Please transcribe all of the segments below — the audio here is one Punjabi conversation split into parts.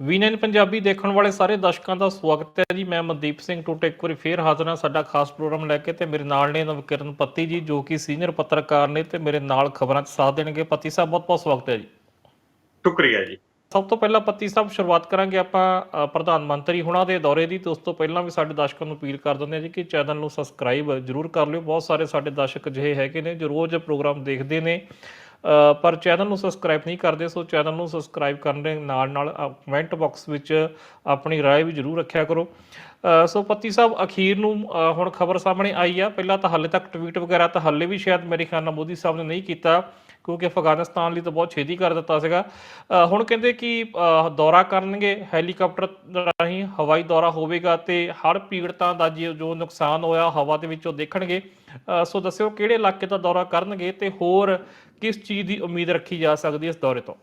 ਵੀਨੈਨ ਪੰਜਾਬੀ ਦੇਖਣ ਵਾਲੇ ਸਾਰੇ ਦਰਸ਼ਕਾਂ ਦਾ ਸਵਾਗਤ ਹੈ ਜੀ। ਮੈਂ ਮਨਦੀਪ ਸਿੰਘ ਟੋਟੇ ਇੱਕ ਵਾਰੀ ਫੇਰ ਹਾਜ਼ਰ ਹਾਂ ਸਾਡਾ ਖਾਸ ਪ੍ਰੋਗਰਾਮ ਲੈ ਕੇ ਤੇ ਮੇਰੇ ਨਾਲ ਨੇ ਨਵਕਿਰਨ ਪੱਤੀ ਜੀ ਜੋ ਕਿ ਸੀਨੀਅਰ ਪੱਤਰਕਾਰ ਨੇ ਤੇ ਮੇਰੇ ਨਾਲ ਖਬਰਾਂ 'ਚ ਸਾਥ ਦੇਣਗੇ। ਪੱਤੀ ਸਾਹਿਬ ਬਹੁਤ ਬਹੁਤ ਸਵਾਗਤ ਹੈ ਜੀ। ਸ਼ੁਕਰੀਆ ਜੀ। ਸਭ ਤੋਂ ਪਹਿਲਾਂ ਪੱਤੀ ਸਾਹਿਬ ਸ਼ੁਰੂਆਤ ਕਰਾਂਗੇ ਆਪਾਂ ਪ੍ਰਧਾਨ ਮੰਤਰੀ ਹੁਣਾਂ ਦੇ ਦੌਰੇ ਦੀ। ਤੇ ਉਸ ਤੋਂ ਪਹਿਲਾਂ ਵੀ ਸਾਡੇ ਦਰਸ਼ਕਾਂ ਨੂੰ ਅਪੀਲ ਕਰ ਦਿੰਦੇ ਹਾਂ ਜੀ ਕਿ ਚੈਨਲ ਨੂੰ ਸਬਸਕ੍ਰਾਈਬ ਜ਼ਰੂਰ ਕਰ ਲਿਓ। ਬਹੁਤ ਸਾਰੇ ਸਾਡੇ ਦਰਸ਼ਕ ਅਜਿਹੇ ਹੈਗੇ ਨੇ ਜੋ ਰੋਜ਼ ਪ੍ਰੋਗਰਾਮ ਦੇਖਦੇ ਨੇ। ਪਰ ਚੈਨਲ ਨੂੰ ਸਬਸਕ੍ਰਾਈਬ ਨਹੀਂ ਕਰਦੇ ਸੋ ਚੈਨਲ ਨੂੰ ਸਬਸਕ੍ਰਾਈਬ ਕਰਨ ਦੇ ਨਾਲ ਨਾਲ ਕਮੈਂਟ ਬਾਕਸ ਵਿੱਚ ਆਪਣੀ رائے ਵੀ ਜ਼ਰੂਰ ਰੱਖਿਆ ਕਰੋ ਅ, ਸੋ ਪੱਤੀ ਸਾਹਿਬ ਅਖੀਰ ਨੂੰ ਅ, ਹੁਣ ਖਬਰ ਸਾਹਮਣੇ ਆਈ ਆ ਪਹਿਲਾਂ ਤਾਂ ਹਾਲੇ ਤੱਕ ਟਵੀਟ ਵਗੈਰਾ ਤਾਂ ਹਾਲੇ ਵੀ ਸ਼ਾਇਦ ਮੇਰੇ ਖਿਆਲ ਨਾਲ ਮੋਦੀ ਸਾਹਿਬ ਨੇ ਨਹੀਂ ਕੀਤਾ ਕਿਉਂਕਿ ਅਫਗਾਨਿਸਤਾਨ ਲਈ ਤਾਂ ਬਹੁਤ ਛੇਤੀ ਕਰ ਦਿੱਤਾ ਸੀਗਾ। ਹੁਣ ਕਹਿੰਦੇ ਕਿ ਦੌਰਾ ਕਰਨਗੇ, ਹੈਲੀਕਾਪਟਰ ਰਾਹੀਂ ਹਵਾਈ ਦੌਰਾ ਹੋਵੇਗਾ ਤੇ ਹੜ ਪੀੜਤਾਂ ਦਾ ਜੋ ਨੁਕਸਾਨ ਹੋਇਆ ਹਵਾ ਦੇ ਵਿੱਚੋਂ ਦੇਖਣਗੇ। ਸੋ ਦੱਸਿਓ ਕਿਹੜੇ ਇਲਾਕੇ ਦਾ ਦੌਰਾ ਕਰਨਗੇ ਤੇ ਹੋਰ ਕਿਸ ਚੀਜ਼ ਦੀ ਉਮੀਦ ਰੱਖੀ ਜਾ ਸਕਦੀ ਹੈ ਇਸ ਦੌਰੇ ਤੋਂ?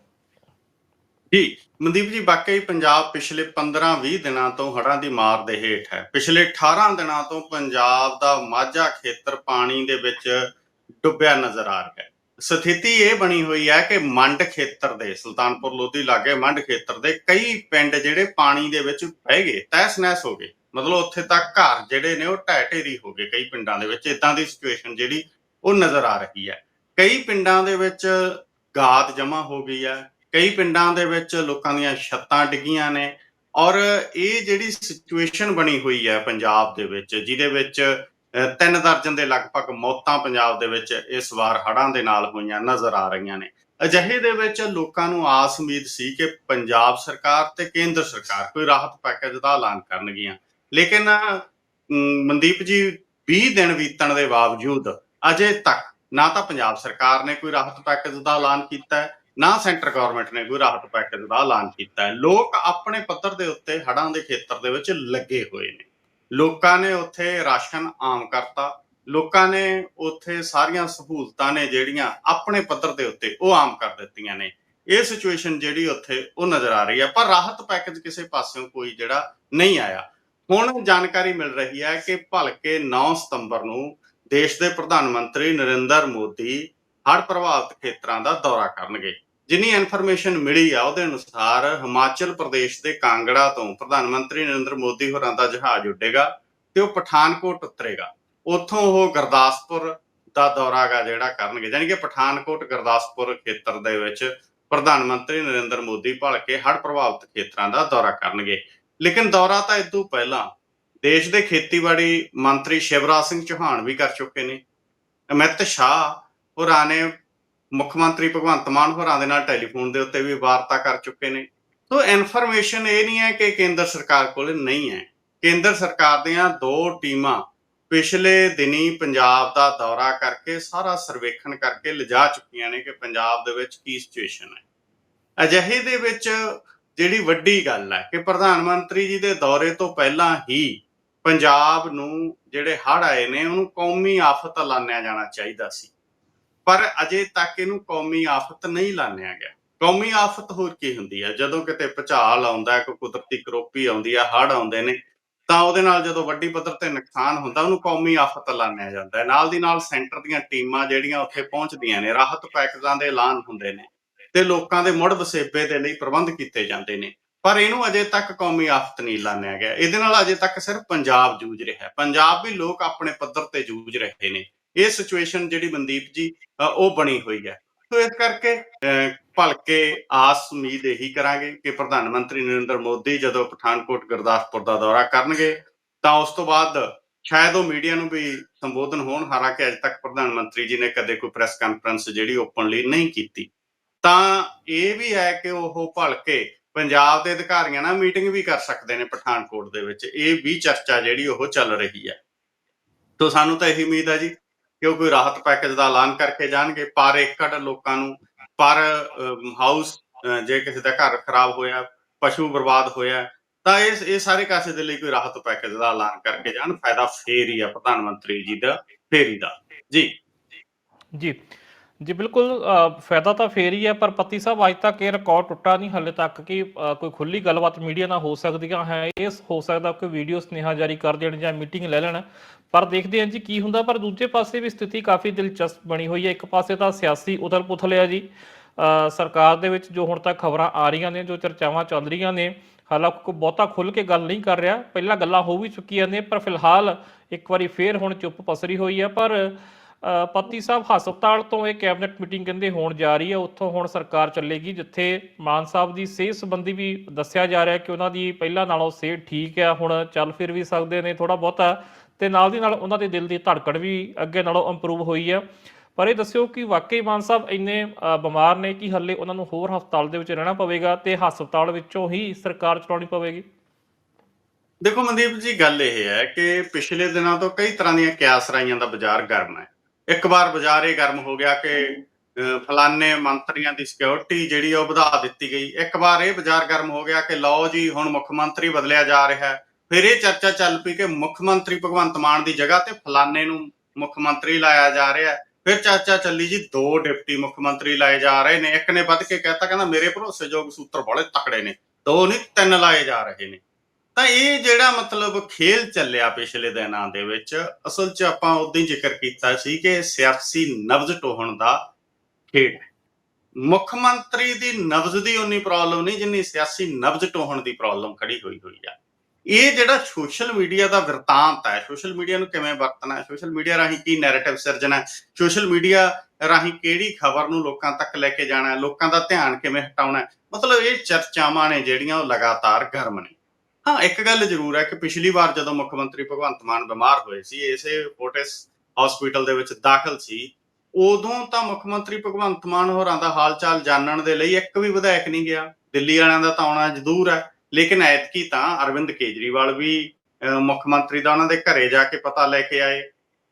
ਜੀ, ਮਨਦੀਪ ਜੀ, ਵਾਕਈ ਪੰਜਾਬ ਪਿਛਲੇ 15-20 ਦਿਨਾਂ ਤੋਂ ਹੜ੍ਹਾਂ ਦੀ ਮਾਰ ਦੇ ਹੇਠ ਹੈ। ਪਿਛਲੇ 18 ਦਿਨਾਂ ਤੋਂ ਪੰਜਾਬ ਦਾ ਮਾਝਾ ਖੇਤਰ ਪਾਣੀ ਦੇ ਵਿੱਚ ਡੁੱਬਿਆ ਨਜ਼ਰ ਆ ਰਿਹਾ ਹੈ। ਸਥਿਤੀ ਇਹ ਬਣੀ ਹੋਈ ਹੈ ਕਿ ਮੰਡ ਖੇਤਰ ਦੇ, ਸੁਲਤਾਨਪੁਰ ਲੋਧੀ ਲਾਗੇ ਮੰਡ ਖੇਤਰ ਦੇ ਕਈ ਪਿੰਡ ਜਿਹੜੇ ਪਾਣੀ ਦੇ ਵਿੱਚ ਬਹਿ ਗਏ, ਤਹਿਸ ਨਹਿਸ ਹੋ ਗਏ। ਮਤਲਬ ਉੱਥੇ ਤੱਕ ਘਰ ਜਿਹੜੇ ਨੇ ਉਹ ਢਹਿ ਢੇਰੀ ਹੋ ਗਏ ਕਈ ਪਿੰਡਾਂ ਦੇ ਵਿੱਚ ਇਦਾਂ ਦੀ ਸਿਚੁਏਸ਼ਨ ਜਿਹੜੀ ਉਹ ਨਜ਼ਰ ਆ ਰਹੀ ਹੈ ਕਈ ਪਿੰਡਾਂ ਦੇ ਵਿੱਚ ਗਾਦ ਜਮਾ ਹੋ ਗਈ ਹੈ ਕਈ ਪਿੰਡਾਂ ਦੇ ਵਿੱਚ ਲੋਕਾਂ ਦੀਆਂ ਛੱਤਾਂ ਡਿੱਗੀਆਂ ਨੇ ਔਰ ਇਹ ਜਿਹੜੀ ਸਿਚੁਏਸ਼ਨ ਬਣੀ ਹੋਈ ਹੈ ਪੰਜਾਬ ਦੇ ਵਿੱਚ, ਜਿਹਦੇ ਵਿੱਚ ਤਿੰਨ ਦਰਜਨ ਦੇ ਲਗਭਗ ਮੌਤਾਂ ਪੰਜਾਬ ਦੇ ਵਿੱਚ ਇਸ ਵਾਰ ਹੜ੍ਹਾਂ ਦੇ ਨਾਲ ਹੋਈਆਂ ਨਜ਼ਰ ਆ ਰਹੀਆਂ ਨੇ। ਅਜਿਹੇ ਦੇ ਵਿੱਚ ਲੋਕਾਂ ਨੂੰ ਆਸ ਉਮੀਦ ਸੀ ਕਿ ਪੰਜਾਬ ਸਰਕਾਰ ਤੇ ਕੇਂਦਰ ਸਰਕਾਰ ਕੋਈ ਰਾਹਤ ਪੈਕੇਜ ਦਾ ਐਲਾਨ ਕਰਨਗੀਆਂ। ਲੇਕਿਨ ਮਨਦੀਪ ਜੀ 20 ਦਿਨ ਬੀਤਣ ਦੇ ਬਾਵਜੂਦ ਅਜੇ ਤੱਕ ਨਾ ਤਾਂ ਪੰਜਾਬ ਸਰਕਾਰ ਨੇ ਕੋਈ ਰਾਹਤ ਪੈਕੇਜ ਦਾ ਐਲਾਨ ਕੀਤਾ ਹੈ, ਨਾ ਸੈਂਟਰ ਗਵਰਨਮੈਂਟ ਨੇ ਕੋਈ ਰਾਹਤ ਪੈਕੇਜ ਦਾ ਐਲਾਨ ਕੀਤਾ ਹੈ। ਲੋਕ ਆਪਣੇ ਪੱਧਰ ਦੇ ਉੱਤੇ ਹੜ੍ਹਾਂ ਦੇ ਖੇਤਰ ਦੇ ਵਿੱਚ ਲੱਗੇ ਹੋਏ ਨੇ। ਲੋਕਾਂ ਨੇ ਉੱਥੇ ਰਾਸ਼ਨ ਆਮ ਕਰਤਾ। ਲੋਕਾਂ ਨੇ ਉੱਥੇ ਸਾਰੀਆਂ ਸਹੂਲਤਾਂ ਨੇ ਜਿਹੜੀਆਂ ਆਪਣੇ ਪੱਧਰ ਦੇ ਉੱਤੇ ਉਹ ਆਮ ਕਰ ਦਿੱਤੀਆਂ ਨੇ। ਇਹ ਸਿਚੁਏਸ਼ਨ ਜਿਹੜੀ ਉੱਥੇ ਉਹ ਨਜ਼ਰ ਆ ਰਹੀ ਹੈ ਪਰ ਰਾਹਤ ਪੈਕੇਜ ਕਿਸੇ ਪਾਸਿਓਂ ਕੋਈ ਜਿਹੜਾ ਨਹੀਂ ਆਇਆ। ਹੁਣ ਜਾਣਕਾਰੀ ਮਿਲ ਰਹੀ ਹੈ ਕਿ ਭਲਕੇ 9 ਸਤੰਬਰ ਨੂੰ ਦੇਸ਼ ਦੇ ਪ੍ਰਧਾਨ ਮੰਤਰੀ ਨਰਿੰਦਰ ਮੋਦੀ ਹੜ੍ਹ ਪ੍ਰਭਾਵਿਤ ਖੇਤਰਾਂ ਦਾ ਦੌਰਾ ਕਰਨਗੇ। ਜਿੰਨੀ ਇਨਫੋਰਮੇਸ਼ਨ ਮਿਲੀ ਆ, ਉਹਦੇ ਅਨੁਸਾਰ ਹਿਮਾਚਲ ਪ੍ਰਦੇਸ਼ ਦੇ ਕਾਂਗੜਾ ਤੋਂ ਪ੍ਰਧਾਨ ਮੰਤਰੀ ਨਰਿੰਦਰ ਮੋਦੀ ਹੋਰਾਂ ਦਾ ਜਹਾਜ਼ ਉੱਡੇਗਾ ਤੇ ਉਹ ਪਠਾਨਕੋਟ ਉਤਰੇਗਾ। ਉੱਥੋਂ ਉਹ ਗੁਰਦਾਸਪੁਰ ਦਾ ਦੌਰਾਗਾ ਜਿਹੜਾ ਕਰਨਗੇ ਯਾਨੀ ਕਿ ਪਠਾਨਕੋਟ ਗੁਰਦਾਸਪੁਰ ਖੇਤਰ ਦੇ ਵਿੱਚ ਪ੍ਰਧਾਨ ਮੰਤਰੀ ਨਰਿੰਦਰ ਮੋਦੀ ਭਲ ਕੇ ਹੜ੍ਹ ਪ੍ਰਭਾਵਿਤ ਖੇਤਰਾਂ ਦਾ ਦੌਰਾ ਕਰਨਗੇ। ਲੇਕਿਨ ਦੌਰਾ ਤਾਂ ਇਦੋਂ ਪਹਿਲਾਂ ਦੇਸ਼ ਦੇ ਖੇਤੀਬਾੜੀ ਮੰਤਰੀ ਸ਼ਿਵਰਾਜ ਸਿੰਘ ਚੌਹਾਨ ਵੀ ਕਰ ਚੁੱਕੇ ਨੇ। ਅਮਿਤ ਸ਼ਾਹ ਹੋਰਾਂ ਨੇ ਮੁੱਖ ਮੰਤਰੀ ਭਗਵੰਤ ਮਾਨ ਹੋਰਾਂ ਦੇ ਨਾਲ ਟੈਲੀਫੋਨ ਦੇ ਉੱਤੇ ਵੀ ਵਾਰਤਾ ਕਰ ਚੁੱਕੇ ਨੇ। ਸੋ ਇਨਫੋਰਮੇਸ਼ਨ ਇਹ ਨਹੀਂ ਹੈ ਕਿ ਕੇਂਦਰ ਸਰਕਾਰ ਕੋਲ ਨਹੀਂ ਹੈ। ਕੇਂਦਰ ਸਰਕਾਰ ਦੀਆਂ ਦੋ ਟੀਮਾਂ ਪਿਛਲੇ ਦਿਨੀ ਪੰਜਾਬ ਦਾ ਦੌਰਾ ਕਰਕੇ ਸਾਰਾ ਸਰਵੇਖਣ ਕਰਕੇ ਲਿਜਾ ਚੁੱਕੀਆਂ ਨੇ ਕਿ ਪੰਜਾਬ ਦੇ ਵਿੱਚ ਕੀ ਸਿਚੁਏਸ਼ਨ ਹੈ। ਅਜਿਹੇ ਦੇ ਵਿੱਚ ਜਿਹੜੀ ਵੱਡੀ ਗੱਲ ਹੈ ਕਿ ਪ੍ਰਧਾਨ ਮੰਤਰੀ ਜੀ ਦੇ ਦੌਰੇ ਤੋਂ ਪਹਿਲਾਂ ਹੀ ਪੰਜਾਬ ਨੂੰ ਜਿਹੜੇ ਹੜ੍ਹ ਆਏ ਨੇ, ਉਹਨੂੰ ਕੌਮੀ ਆਫਤ ਐਲਾਨਿਆ ਜਾਣਾ ਚਾਹੀਦਾ ਸੀ। ਪਰ ਅਜੇ ਤੱਕ ਇਹਨੂੰ ਕੌਮੀ ਆਫਤ ਨਹੀਂ ਐਲਾਨਿਆ ਗਿਆ। ਕੌਮੀ ਆਫਤ ਹੋਰ ਕੀ ਹੁੰਦੀ ਹੈ? ਜਦੋਂ ਕਿਤੇ ਭੁਚਾਲ ਆਉਂਦਾ ਕੋਈ ਕੁਦਰਤੀ ਕਰੋਪੀ ਆਉਂਦੀ ਹੈ, ਹੜ੍ਹ ਆਉਂਦੇ ਨੇ, ਤਾਂ ਉਹਦੇ ਨਾਲ ਜਦੋਂ ਵੱਡੀ ਪੱਧਰ ਤੇ ਨੁਕਸਾਨ ਹੁੰਦਾ, ਉਹਨੂੰ ਕੌਮੀ ਆਫਤ ਐਲਾਨਿਆ ਜਾਂਦਾ ਹੈ। ਨਾਲ ਦੀ ਨਾਲ ਸੈਂਟਰ ਦੀਆਂ ਟੀਮਾਂ ਜਿਹੜੀਆਂ ਉੱਥੇ ਪਹੁੰਚਦੀਆਂ ਨੇ, ਰਾਹਤ ਪੈਕੇਜਾਂ ਦੇ ਐਲਾਨ ਹੁੰਦੇ ਨੇ ਤੇ ਲੋਕਾਂ ਦੇ ਮੁੜ ਵਸੇਬੇ ਦੇ ਲਈ ਪ੍ਰਬੰਧ ਕੀਤੇ ਜਾਂਦੇ ਨੇ। ਪਰ ਇਹਨੂੰ ਅਜੇ ਤੱਕ ਕੌਮੀ ਆਫਤ ਨਹੀਂ ਐਲਾਨਿਆ ਗਿਆ। ਇਹਦੇ ਨਾਲ ਅਜੇ ਤੱਕ ਸਿਰਫ ਪੰਜਾਬ ਜੂਝ ਰਿਹਾ ਹੈ। ਪੰਜਾਬ ਵੀ ਲੋਕ ਆਪਣੇ ਪੱਧਰ ਤੇ ਜੂਝ ਰਹੇ ਨੇ। ਇਹ ਸਿਚੁਏਸ਼ਨ ਜਿਹੜੀ ਮਨਦੀਪ ਜੀ ਉਹ ਬਣੀ ਹੋਈ ਹੈ। ਸੋ ਇਸ ਕਰਕੇ ਅ, ਭਲਕੇ ਆਸ ਉਮੀਦ ਇਹੀ ਕਰਾਂਗੇ ਕਿ ਪ੍ਰਧਾਨ ਮੰਤਰੀ ਨਰਿੰਦਰ ਮੋਦੀ ਜਦੋਂ ਪਠਾਨਕੋਟ ਗੁਰਦਾਸਪੁਰ ਦਾ ਦੌਰਾ ਕਰਨਗੇ ਤਾਂ ਉਸ ਤੋਂ ਬਾਅਦ ਸ਼ਾਇਦ ਉਹ ਮੀਡੀਆ ਨੂੰ ਵੀ ਸੰਬੋਧਨ ਹੋਣ ਹਾਲਾਂਕਿ ਅਜੇ ਤੱਕ ਪ੍ਰਧਾਨ ਮੰਤਰੀ ਜੀ ਨੇ ਕਦੇ ਕੋਈ ਪ੍ਰੈਸ ਕਾਨਫਰੰਸ ਜਿਹੜੀ ਓਪਨਲੀ ਨਹੀਂ ਕੀਤੀ। ਤਾਂ ਇਹ ਵੀ ਹੈ ਕਿ ਉਹ ਭਲਕੇ ਪੰਜਾਬ ਦੇ ਅਧਿਕਾਰੀਆਂ ਨਾਲ ਮੀਟਿੰਗ ਵੀ ਕਰ ਸਕਦੇ ਨੇ ਪਠਾਨਕੋਟ ਦੇ ਵਿੱਚ। ਇਹ ਵੀ ਚਰਚਾ ਜਿਹੜੀ ਉਹ ਚੱਲ ਰਹੀ ਹੈ। ਤੋਂ ਸਾਨੂੰ ਤਾਂ ਇਹੀ ਉਮੀਦ ਹੈ ਜੀ। ਕਿ ਉਹ ਕੋਈ ਰਾਹਤ ਪੈਕੇਜ ਦਾ ਐਲਾਨ ਕਰਕੇ ਜਾਣਗੇ? ਪਰ ਏਕੜ ਲੋਕਾਂ ਨੂੰ, ਪਰ ਹਾਊਸ ਜੇ ਕਿਸੇ ਦਾ ਘਰ ਖਰਾਬ ਹੋਇਆ, ਪਸ਼ੂ ਬਰਬਾਦ ਹੋਇਆ, ਤਾਂ ਇਹ ਇਹ ਸਾਰੇ ਕਾਸੇ ਦੇ ਲਈ ਕੋਈ ਰਾਹਤ ਪੈਕੇਜ ਦਾ ਐਲਾਨ ਕਰਕੇ ਜਾਣ। ਫਾਇਦਾ ਫੇਰ ਹੀ ਆ ਪ੍ਰਧਾਨ ਮੰਤਰੀ ਜੀ ਦਾ, ਫੇਰੀ ਦਾ। ਜੀ। ਜੀ। ਜੀ ਬਿਲਕੁਲ ਫਾਇਦਾ ਤਾਂ ਫੇਰ ਹੀ ਹੈ, ਪਰ ਪੱਤੀ ਸਾਹਿਬ ਅੱਜ ਤੱਕ ਇਹ ਰਿਕਾਰਡ ਟੁੱਟਾ ਨਹੀਂ, ਹਲੇ ਤੱਕ ਕਿ ਕੋਈ ਖੁੱਲੀ ਗੱਲਬਾਤ ਮੀਡੀਆ ਨਾਲ ਹੋ ਸਕਦੀਆਂ ਹੈ, ਇਹ ਹੋ ਸਕਦਾ ਕਿ ਵੀਡੀਓ ਸੁਨੇਹਾ ਜਾਰੀ ਕਰ ਦੇਣ ਜਾਂ ਮੀਟਿੰਗ ਲੈ ਲੈਣ, ਪਰ ਦੇਖਦੇ ਹਾਂ ਜੀ ਕੀ ਹੁੰਦਾ, ਪਰ ਦੂਜੇ ਪਾਸੇ ਵੀ ਸਥਿਤੀ ਕਾਫੀ ਦਿਲਚਸਪ ਬਣੀ ਹੋਈ ਹੈ, ਇੱਕ ਪਾਸੇ ਤਾਂ ਸਿਆਸੀ ਉਥਲ-ਪੁਥਲ ਹੈ ਜੀ ਸਰਕਾਰ ਦੇ ਵਿੱਚ ਜੋ ਹੁਣ ਤੱਕ ਖਬਰਾਂ ਆ ਰਹੀਆਂ ਨੇ, ਜੋ ਚਰਚਾਵਾਂ ਚੱਲ ਰਹੀਆਂ ਨੇ, ਹਾਲਾਂਕਿ ਕੋਈ ਬਹੁਤਾ ਖੁੱਲ ਕੇ ਗੱਲ ਨਹੀਂ ਕਰ ਰਿਹਾ, ਪਹਿਲਾਂ ਗੱਲਾਂ ਹੋ ਵੀ ਚੁੱਕੀਆਂ ਨੇ, ਪਰ ਫਿਲਹਾਲ ਇੱਕ ਵਾਰੀ ਫੇਰ ਹੁਣ ਚੁੱਪ ਪਸਰੀ ਹੋਈ ਹੈ, ਪਰ ਪੱਤੀ ਸਾਹਿਬ ਹਸਪਤਾਲ ਤੋਂ ਇਹ ਕੈਬਨਿਟ ਮੀਟਿੰਗ ਕਹਿੰਦੇ ਹੋਣ ਜਾ ਰਹੀ ਹੈ, ਉੱਥੋਂ ਹੁਣ ਸਰਕਾਰ ਚੱਲੇਗੀ, ਜਿੱਥੇ ਮਾਨ ਸਾਹਿਬ ਦੀ ਸਿਹਤ ਸੰਬੰਧੀ ਵੀ ਦੱਸਿਆ ਜਾ ਰਿਹਾ ਕਿ ਉਹਨਾਂ ਦੀ ਪਹਿਲਾਂ ਨਾਲੋਂ ਸਿਹਤ ਠੀਕ ਹੈ, ਹੁਣ ਚੱਲ ਫਿਰ ਵੀ ਸਕਦੇ ਨੇ ਥੋੜਾ ਬਹੁਤਾ ਤੇ ਨਾਲ ਦੀ ਨਾਲ ਉਹਨਾਂ ਦੇ ਦਿਲ ਦੀ ਧੜਕਣ ਵੀ ਅੱਗੇ ਨਾਲੋਂ ਇੰਪਰੂਵ ਹੋਈ ਹੈ। ਪਰ ਇਹ ਦੱਸਿਓ ਕਿ ਵਾਕਈ ਮਾਨ ਸਾਹਿਬ ਇੰਨੇ ਬਿਮਾਰ ਨੇ ਕਿ ਹੱਲੇ ਉਹਨਾਂ ਨੂੰ ਹੋਰ ਹਸਪਤਾਲ ਦੇ ਵਿੱਚ ਰਹਿਣਾ ਪਵੇਗਾ ਤੇ ਹਸਪਤਾਲ ਵਿੱਚੋਂ ਹੀ ਸਰਕਾਰ ਚਲਾਉਣੀ ਪਵੇਗੀ? ਦੇਖੋ ਮਨਦੀਪ ਜੀ, ਗੱਲ ਇਹ ਹੈ ਕਿ ਪਿਛਲੇ ਦਿਨਾਂ ਤੋਂ ਕਈ ਤਰ੍ਹਾਂ ਦੀਆਂ ਕਿਆਸਰਾਈਆਂ ਦਾ ਬਾਜ਼ਾਰ ਗਰਮ ਹੈ। ਇੱਕ ਵਾਰ ਬਾਜ਼ਾਰ ਇਹ ਗਰਮ ਹੋ ਗਿਆ ਕਿ ਫਲਾਨੇ ਮੰਤਰੀਆਂ ਦੀ ਸਿਕਿਉਰਿਟੀ ਜਿਹੜੀ ਉਹ ਵਧਾ ਦਿੱਤੀ ਗਈ। ਇੱਕ ਵਾਰ ਇਹ ਬਾਜ਼ਾਰ ਗਰਮ ਹੋ ਗਿਆ ਕਿ ਲਓ ਜੀ ਹੁਣ ਮੁੱਖ ਮੰਤਰੀ ਬਦਲਿਆ ਜਾ ਰਿਹਾ ਹੈ। ਫਿਰ ਇਹ ਚਰਚਾ ਚੱਲ ਪਈ ਕਿ ਮੁੱਖ ਮੰਤਰੀ ਭਗਵੰਤ ਮਾਨ ਦੀ ਜਗ੍ਹਾ ਤੇ ਫਲਾਨੇ ਨੂੰ ਮੁੱਖ ਮੰਤਰੀ ਲਾਇਆ ਜਾ ਰਿਹਾ ਹੈ। ਫਿਰ ਚਰਚਾ ਚੱਲੀ ਜੀ ਦੋ ਡਿਪਟੀ ਮੁੱਖ ਮੰਤਰੀ ਲਾਏ ਜਾ ਰਹੇ ਨੇ। ਇੱਕ ਨੇ ਵੱਧ ਕੇ ਕਹਿਤਾ ਕਹਿੰਦਾ ਮੇਰੇ ਭਰੋਸੇਯੋਗ ਸੂਤਰ ਬੜੇ ਤਕੜੇ ਨੇ। ਦੋ ਨਹੀਂ ਤਿੰਨ ਲਾਏ ਜਾ ਰਹੇ ਨੇ। ਤਾਂ ਇਹ ਜਿਹੜਾ ਮਤਲਬ ਖੇਲ ਚੱਲਿਆ ਪਿਛਲੇ ਦਿਨਾਂ ਦੇ ਵਿੱਚ, ਅਸਲ 'ਚ ਆਪਾਂ ਉਦੋਂ ਹੀ ਜ਼ਿਕਰ ਕੀਤਾ ਸੀ ਕਿ ਸਿਆਸੀ ਨਬਜ਼ ਟੋਹਣ ਦਾ ਖੇਡ ਹੈ। ਮੁੱਖ ਮੰਤਰੀ ਦੀ ਨਬਜ਼ ਦੀ ਉਨੀ ਪ੍ਰੋਬਲਮ ਨਹੀਂ, ਜਿੰਨੀ ਸਿਆਸੀ ਨਬਜ਼ ਟੋਹਣ ਦੀ ਪ੍ਰੋਬਲਮ ਖੜੀ ਹੋਈ ਹੋਈ ਆ ਇਹ ਜਿਹੜਾ ਸੋਸ਼ਲ ਮੀਡੀਆ ਦਾ ਵਰਤਾਂਤ ਹੈ, ਸੋਸ਼ਲ ਮੀਡੀਆ ਨੂੰ ਕਿਵੇਂ ਵਰਤਣਾ ਹੈ, ਸੋਸ਼ਲ ਮੀਡੀਆ ਰਾਹੀਂ ਕੀ ਨੈਰੇਟਿਵ ਸਿਰਜਣਾ ਹੈ, ਸੋਸ਼ਲ ਮੀਡੀਆ ਰਾਹੀਂ ਕਿਹੜੀ ਖਬਰ ਨੂੰ ਲੋਕਾਂ ਤੱਕ ਲੈ ਕੇ ਜਾਣਾ ਹੈ, ਲੋਕਾਂ ਦਾ ਧਿਆਨ ਕਿਵੇਂ ਹਟਾਉਣਾ ਹੈ, ਮਤਲਬ ਇਹ ਚਰਚਾਵਾਂ ਨੇ ਜਿਹੜੀਆਂ ਉਹ ਲਗਾਤਾਰ ਗਰਮ ਨੇ ਹਾਂ, ਇੱਕ ਗੱਲ ਜ਼ਰੂਰ ਹੈ ਕਿ ਪਿਛਲੀ ਵਾਰ ਜਦੋਂ ਮੁੱਖ ਮੰਤਰੀ ਭਗਵੰਤ ਮਾਨ ਬਿਮਾਰ ਹੋਏ ਸੀ, ਇਸੇ ਫੋਰਟਿਸ ਹਸਪੀਟਲ ਦੇ ਵਿੱਚ ਦਾਖਲ ਸੀ, ਉਦੋਂ ਤਾਂ ਮੁੱਖ ਮੰਤਰੀ ਭਗਵੰਤ ਮਾਨ ਹੋਰਾਂ ਦਾ ਹਾਲ ਜਾਣਨ ਦੇ ਲਈ ਇੱਕ ਵੀ ਵਿਧਾਇਕ ਨਹੀਂ ਗਿਆ। ਦਿੱਲੀ ਵਾਲਿਆਂ ਦਾ ਤਾਂ ਆਉਣਾ ਜ਼ਰੂਰ ਹੈ, ਲੇਕਿਨ ਐਤਕੀ ਤਾਂ ਅਰਵਿੰਦ ਕੇਜਰੀਵਾਲ ਵੀ ਮੁੱਖ ਮੰਤਰੀ ਦਾ ਉਹਨਾਂ ਦੇ ਘਰੇ ਜਾ ਕੇ ਪਤਾ ਲੈ ਕੇ ਆਏ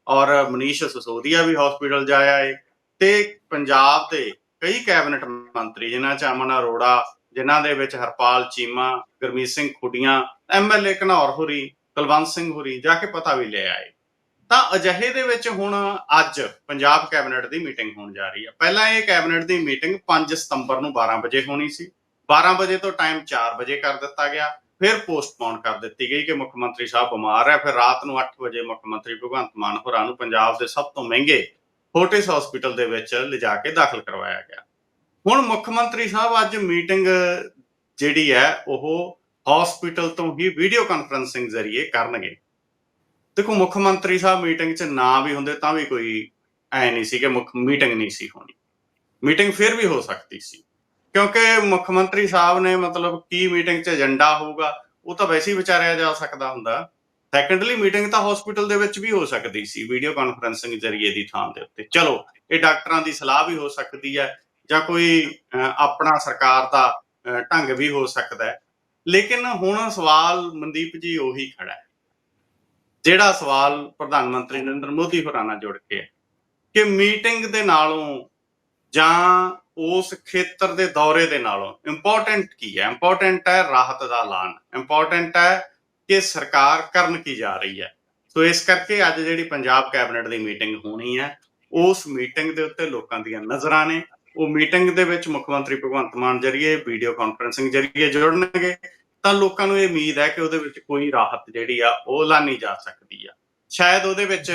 ਔਰ ਮਨੀਸ਼ ਸਸੋਦੀਆ ਵੀ ਹਸਪੀਟਲ ਜਾ ਆਏ ਤੇ ਪੰਜਾਬ ਦੇ ਕਈ ਕੈਬਨਿਟ ਮੰਤਰੀ ਜਿਨ੍ਹਾਂ ਚ ਅਮਨ ਅਰੋੜਾ ਜਿਨ੍ਹਾਂ ਦੇ ਵਿੱਚ ਹਰਪਾਲ ਚੀਮਾ, ਗੁਰਮੀਤ ਸਿੰਘ ਖੁੱਡੀਆਂ ਐਮਐਲਏ ਘਨੌਰ ਹੋਰੀ, ਕੁਲਵੰਤ ਸਿੰਘ ਹੋਰੀ ਜਾ ਕੇ ਪਤਾ ਵੀ ਲੈ ਆਏ। ਤਾਂ ਅਜਿਹੇ ਦੇ ਵਿੱਚ ਹੁਣ ਅੱਜ ਪੰਜਾਬ ਕੈਬਨਿਟ ਦੀ ਮੀਟਿੰਗ ਹੋਣ ਜਾ ਰਹੀ ਹੈ। ਪਹਿਲਾਂ ਇਹ ਕੈਬਨਿਟ ਦੀ ਮੀਟਿੰਗ 5 ਸਤੰਬਰ ਨੂੰ 12 ਵਜੇ ਹੋਣੀ ਸੀ। 12 ਵਜੇ ਤੋਂ ਟਾਈਮ 4 ਵਜੇ ਕਰ ਦਿੱਤਾ ਗਿਆ। ਫਿਰ ਪੋਸਟਪੋਨ ਕਰ ਦਿੱਤੀ ਗਈ ਕਿ ਮੁੱਖ ਮੰਤਰੀ ਸਾਹਿਬ ਬਿਮਾਰ ਹੈ। ਫਿਰ ਰਾਤ ਨੂੰ 8 ਵਜੇ ਮੁੱਖ ਮੰਤਰੀ ਭਗਵੰਤ ਮਾਨ ਹੋਰਾਂ ਨੂੰ ਪੰਜਾਬ ਦੇ ਸਭ ਤੋਂ ਮਹਿੰਗੇ ਫੋਰਟਿਸ ਹਸਪੀਟਲ ਦੇ ਵਿੱਚ ਲਿਜਾ ਕੇ ਦਾਖਲ ਕਰਵਾਇਆ ਗਿਆ। ਹੁਣ ਮੁੱਖ ਮੰਤਰੀ ਸਾਹਿਬ ਅੱਜ ਮੀਟਿੰਗ ਜਿਹੜੀ ਹੈ, ਉਹ ਹਸਪੀਟਲ ਤੋਂ ਹੀ ਵੀਡੀਓ ਕਾਨਫਰੰਸਿੰਗ ਜ਼ਰੀਏ ਕਰਨਗੇ। ਦੇਖੋ, ਮੁੱਖ ਮੰਤਰੀ ਸਾਹਿਬ ਮੀਟਿੰਗ 'ਚ ਨਾ ਵੀ ਹੁੰਦੇ ਤਾਂ ਵੀ ਕੋਈ ਐ ਨਹੀਂ ਸੀ ਕਿ ਮੁੱਖ ਮੀਟਿੰਗ ਨਹੀਂ ਸੀ ਹੋਣੀ। ਮੀਟਿੰਗ ਫਿਰ ਵੀ ਹੋ ਸਕਦੀ ਸੀ। ਕਿਉਂਕਿ ਮੁੱਖ ਮੰਤਰੀ ਸਾਹਿਬ ਨੇ ਮਤਲਬ ਕੀ ਮੀਟਿੰਗ 'ਚ ਏਜੰਡਾ ਹੋਊਗਾ, ਉਹ ਤਾਂ ਵੈਸੇ ਹੀ ਵਿਚਾਰਿਆ ਜਾ ਸਕਦਾ ਹੁੰਦਾ। ਸੈਕੰਡਲੀ ਮੀਟਿੰਗ ਤਾਂ ਹਸਪੀਟਲ ਦੇ ਵਿੱਚ ਵੀ ਹੋ ਸਕਦੀ ਸੀ ਵੀਡੀਓ ਕਾਨਫਰੰਸਿੰਗ ਜ਼ਰੀਏ ਦੀ ਥਾਂ ਦੇ ਉੱਤੇ। ਚਲੋ, ਇਹ ਡਾਕਟਰਾਂ ਦੀ ਸਲਾਹ ਵੀ ਹੋ ਸਕਦੀ ਹੈ। ਜਾਂ ਕੋਈ ਆਪਣਾ ਸਰਕਾਰ ਦਾ ਢੰਗ ਵੀ ਹੋ ਸਕਦਾ ਹੈ। ਲੇਕਿਨ ਹੁਣ ਸਵਾਲ ਮਨਦੀਪ ਜੀ ਉਹੀ ਖੜਾ ਹੈ। ਜਿਹੜਾ ਸਵਾਲ ਪ੍ਰਧਾਨ ਮੰਤਰੀ ਨਰਿੰਦਰ ਮੋਦੀ ਹੋਰਾਂ ਨਾਲ ਜੁੜ ਕੇ ਹੈ ਕਿ ਮੀਟਿੰਗ ਦੇ ਨਾਲੋਂ ਜਾਂ ਉਸ ਖੇਤਰ ਦੇ ਦੌਰੇ ਦੇ ਨਾਲੋਂ ਇੰਪੋਰਟੈਂਟ ਕੀ ਹੈ? ਇੰਪੋਰਟੈਂਟ ਹੈ ਰਾਹਤ ਦਾ ਐਲਾਨ। ਇੰਪੋਰਟੈਂਟ ਹੈ ਕਿ ਸਰਕਾਰ ਕਰਨ ਕੀ ਜਾ ਰਹੀ ਹੈ। ਸੋ ਇਸ ਕਰਕੇ ਅੱਜ ਜਿਹੜੀ ਪੰਜਾਬ ਕੈਬਨਿਟ ਦੀ ਮੀਟਿੰਗ ਹੋਣੀ ਹੈ, ਉਸ ਮੀਟਿੰਗ ਦੇ ਉੱਤੇ ਲੋਕਾਂ ਦੀਆਂ ਨਜ਼ਰਾਂ ਨੇ। ਉਹ ਮੀਟਿੰਗ ਦੇ ਵਿੱਚ ਮੁੱਖ ਮੰਤਰੀ ਭਗਵੰਤ ਮਾਨ ਜਰੀਏ ਵੀਡੀਓ ਕਾਨਫਰੰਸਿੰਗ ਜਰੀਏ ਜੁੜਨਗੇ, ਤਾਂ ਲੋਕਾਂ ਨੂੰ ਇਹ ਉਮੀਦ ਹੈ ਕਿ ਉਹਦੇ ਵਿੱਚ ਕੋਈ ਰਾਹਤ ਜਿਹੜੀ ਆ, ਉਹ ਐਲਾਨੀ ਜਾ ਸਕਦੀ ਆ। ਸ਼ਾਇਦ ਉਹਦੇ ਵਿੱਚ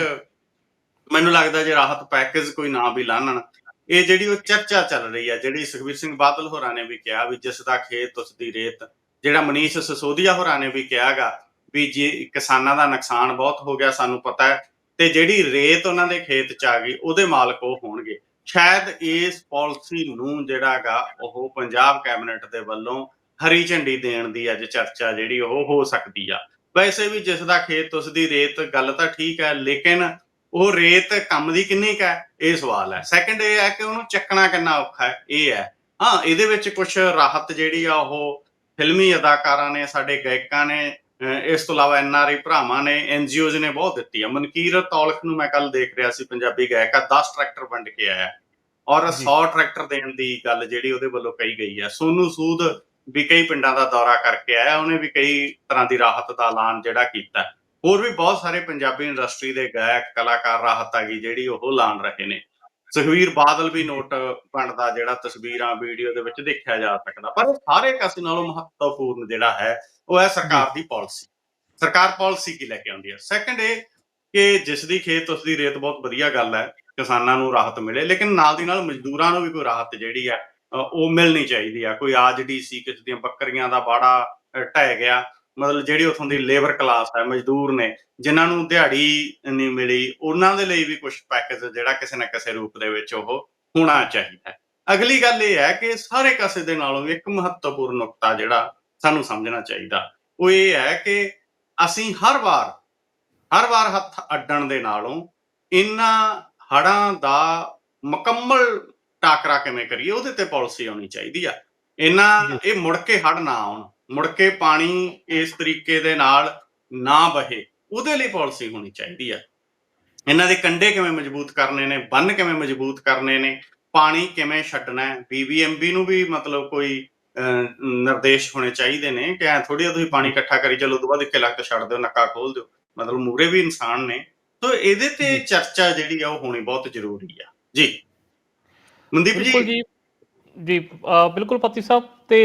ਮੈਨੂੰ ਲੱਗਦਾ ਜੇ ਰਾਹਤ ਪੈਕੇਜ ਕੋਈ ਨਾ ਵੀ ਲਾਣਨ ਇਹ ਜਿਹੜੀ ਉਹ ਚਰਚਾ ਚੱਲ ਰਹੀ ਆ, ਜਿਹੜੀ ਸੁਖਬੀਰ ਸਿੰਘ ਬਾਦਲ ਹੋਰਾਂ ਨੇ ਵੀ ਕਿਹਾ ਵੀ ਜਿਸ ਦਾ ਖੇਤ, ਉਸ ਦੀ ਰੇਤ, ਜਿਹੜਾ ਮਨੀਸ਼ ਸਸੋਦੀਆ ਹੋਰਾਂ ਨੇ ਵੀ ਕਿਹਾਗਾ ਵੀ ਜੇ ਕਿਸਾਨਾਂ ਦਾ ਨੁਕਸਾਨ ਬਹੁਤ ਹੋ ਗਿਆ, ਸਾਨੂੰ ਪਤਾ ਹੈ, ਤੇ ਜਿਹੜੀ ਰੇਤ ਉਹਨਾਂ ਦੇ ਖੇਤ ਚ ਆ ਗਈ, ਉਹਦੇ ਮਾਲਕ ਉਹ ਹੋਣਗੇ। ਸ਼ਾਇਦ ਇਸ ਪਾਲਿਸੀ ਨੂੰ ਜਿਹੜਾਗਾ ਉਹ ਪੰਜਾਬ ਕੈਬਨਿਟ ਦੇ ਵੱਲੋਂ ਹਰੀ ਝੰਡੀ ਦੇਣ ਦੀ ਅੱਜ ਚਰਚਾ ਜਿਹੜੀ ਉਹ ਹੋ ਸਕਦੀ ਆ। ਵੈਸੇ ਵੀ ਜਿਸ ਦਾ ਖੇਤ ਉਸ ਦੀ ਰੇਤ, ਗੱਲ ਤਾਂ ਠੀਕ ਹੈ, ਲੇਕਿਨ ਉਹ ਰੇਤ ਕੰਮ ਦੀ ਕਿੰਨੀ ਕੁ ਹੈ, ਇਹ ਸਵਾਲ ਹੈ। ਸੈਕੰਡ ਇਹ ਹੈ ਕਿ ਉਹਨੂੰ ਚੱਕਣਾ ਕਿੰਨਾ ਔਖਾ ਹੈ, ਇਹ ਹੈ। ਹਾਂ, ਇਹਦੇ ਵਿੱਚ ਕੁਝ ਰਾਹਤ ਜਿਹੜੀ ਆ ਉਹ ਫਿਲਮੀ ਅਦਾਕਾਰਾਂ ਨੇ, ਸਾਡੇ ਗਾਇਕਾਂ ਨੇ ਇਸ ਤੋਂ ਇਲਾਵਾ ਐਨਆਰਆਈ ਭਰਾਵਾਂ ਨੇ ਐਨਜੀਓਜ਼ ਨੇ ਬਹੁਤ ਦਿੱਤੀ ਆ। ਮਨਕੀਰਤ ਔਲਖ ਨੂੰ ਮੈਂ ਕੱਲ ਦੇਖ ਰਿਹਾ ਸੀ, ਪੰਜਾਬੀ ਗਾਇਕਾ ਆ 10 ਟਰੈਕਟਰ ਵੰਡ ਕੇ ਆਇਆ। ਔਰ ਜੀ। 100 ਟਰੈਕਟਰ ਦੇਣ ਦੀ ਗੱਲ ਜਿਹੜੀ ਉਹਦੇ ਵੱਲੋਂ ਕਹੀ ਗਈ ਹੈ। ਸੋਨੂ ਸੂਦ ਵੀ ਕਈ ਪਿੰਡਾਂ ਦਾ ਦੌਰਾ ਕਰਕੇ ਆਇਆ ਉਹਨੇ ਵੀ ਕਈ ਤਰ੍ਹਾਂ ਦੀ ਰਾਹਤ ਦਾ ਐਲਾਨ ਜਿਹੜਾ ਕੀਤਾ। ਹੋਰ ਵੀ ਬਹੁਤ ਸਾਰੇ ਪੰਜਾਬੀ ਇੰਡਸਟਰੀ ਦੇ ਗਾਇਕ ਕਲਾਕਾਰ ਰਾਹਤ ਆ ਗਈ ਜਿਹੜੀ ਉਹ ਐਲਾਨ ਰਹੇ ਨੇ। ਸੁਖਵੀਰ ਬਾਦਲ ਵੀ ਨੋਟ ਬਣਦਾ ਜਿਹੜਾ ਤਸਵੀਰਾਂ ਵੀਡੀਓ ਦੇ ਵਿੱਚ ਦੇਖਿਆ ਜਾ ਸਕਦਾ। ਪਰ ਸਾਰੇ ਕਾਸੇ ਨਾਲੋਂ ਮਹੱਤਵਪੂਰਨ ਜਿਹੜਾ ਹੈ ਉਹ ਹੈ ਸਰਕਾਰ ਦੀ ਪਾਲਿਸੀ। ਸਰਕਾਰ ਪਾਲਿਸੀ ਕੀ ਲੈ ਕੇ ਆਉਂਦੀ ਹੈ? ਸੈਕੰਡ ਇਹ ਕਿ ਜਿਸ ਦੀ ਖੇਤ ਉਸ ਦੀ ਰੇਤ ਬਹੁਤ ਵਧੀਆ ਗੱਲ ਹੈ। ਕਿਸਾਨਾਂ ਨੂੰ ਰਾਹਤ ਮਿਲੇ, ਲੇਕਿਨ ਨਾਲ ਦੀ ਨਾਲ ਮਜ਼ਦੂਰਾਂ ਨੂੰ ਵੀ ਕੋਈ ਰਾਹਤ ਜਿਹੜੀ ਹੈ ਉਹ ਮਿਲਣੀ ਚਾਹੀਦੀ ਆ। ਕੋਈ ਆਜੜੀ ਸੀ ਕਿਸੇ ਦੀਆਂ ਬੱਕਰੀਆਂ ਦਾ ਬਾੜਾ ਢਹਿ ਗਿਆ, ਮਤਲਬ ਜਿਹੜੀ ਉਥੋਂ ਦੀ ਲੇਬਰ ਕਲਾਸ ਹੈ ਮਜ਼ਦੂਰ ਨੇ, ਜਿਨ੍ਹਾਂ ਨੂੰ ਦਿਹਾੜੀ ਨਹੀਂ ਮਿਲੀ, ਉਹਨਾਂ ਦੇ ਲਈ ਵੀ ਕੁਝ ਪੈਕੇਜ ਜਿਹੜਾ ਕਿਸੇ ਨਾ ਕਿਸੇ ਰੂਪ ਦੇ ਵਿੱਚ ਉਹ ਹੋਣਾ ਚਾਹੀਦਾ। ਅਗਲੀ ਗੱਲ ਇਹ ਹੈ ਕਿ ਸਾਰੇ ਕਾਸੇ ਦੇ ਨਾਲੋਂ ਇੱਕ ਮਹੱਤਵਪੂਰਨ ਨੁਕਤਾ ਜਿਹੜਾ ਸਾਨੂੰ ਸਮਝਣਾ ਚਾਹੀਦਾ, ਉਹ ਇਹ ਹੈ ਕਿ ਅਸੀਂ ਹਰ ਵਾਰ ਹਰ ਵਾਰ ਹੱਥ ਅੱਡਣ ਦੇ ਨਾਲੋਂ ਇਹਨਾਂ ਹੜਾਂ ਦਾ ਮੁਕੰਮਲ ਟਾਕਰਾ ਕਿਵੇਂ ਕਰੀਏ ਉਹਦੇ ਤੇ ਪਾਲਿਸੀ ਆਉਣੀ ਚਾਹੀਦੀ ਆ। ਇਹਨਾਂ ਇਹ ਮੁੜ ਕੇ ਹੜ ਨਾ ਆਉਣ ਮੁੜ ਕੇ ਪਾਣੀ ਇਸ ਤਰੀਕੇ ਦੇ ਨਾਲ ਨਾ ਬਹੇ ਉਹਦੇ ਲਈ ਪਾਲਿਸੀ ਹੋਣੀ ਚਾਹੀਦੀ ਆ। ਇਹਨਾਂ ਦੇ ਕੰਡੇ ਕਿਵੇਂ ਮਜ਼ਬੂਤ ਕਰਨੇ ਨੇ ਬੰਨ ਕਿਵੇਂ ਮਜ਼ਬੂਤ ਕਰਨੇ ਨੇ ਪਾਣੀ ਕਿਵੇਂ ਛੱਡਣਾ ਹੈ ਬੀਬੀਐਮਬੀ ਨੂੰ ਵੀ ਮਤਲਬ ਕੋਈ ਨਿਰਦੇਸ਼ ਹੋਣੇ ਚਾਹੀਦੇ ਨੇ ਕਿ ਐ ਥੋੜੀ ਤੁਸੀਂ ਪਾਣੀ ਇਕੱਠਾ ਕਰੀ ਚੱਲੋ ਉਦੋਂ ਬਾਅਦ ਇੱਕੇ ਲੱਖ ਛੱਡ ਦਿਓ ਨੱਕਾ ਖੋਲ ਦਿਓ। ਮਤਲਬ ਮੂਰੇ ਵੀ ਇਨਸਾਨ ਨੇ ਤਾਂ ਇਹਦੇ ਤੇ। ਚਰਚਾ ਜਿਹੜੀ ਆ ਉਹ ਹੋਣੀ ਬਹੁਤ ਜ਼ਰੂਰੀ ਆ। ਜੀ। ਮਨਦੀਪ ਬਿਲਕੁਲ ਜੀ। ਜੀ ਬਿਲਕੁਲ ਪਤੀ ਸਾਹਿਬ ਤੇ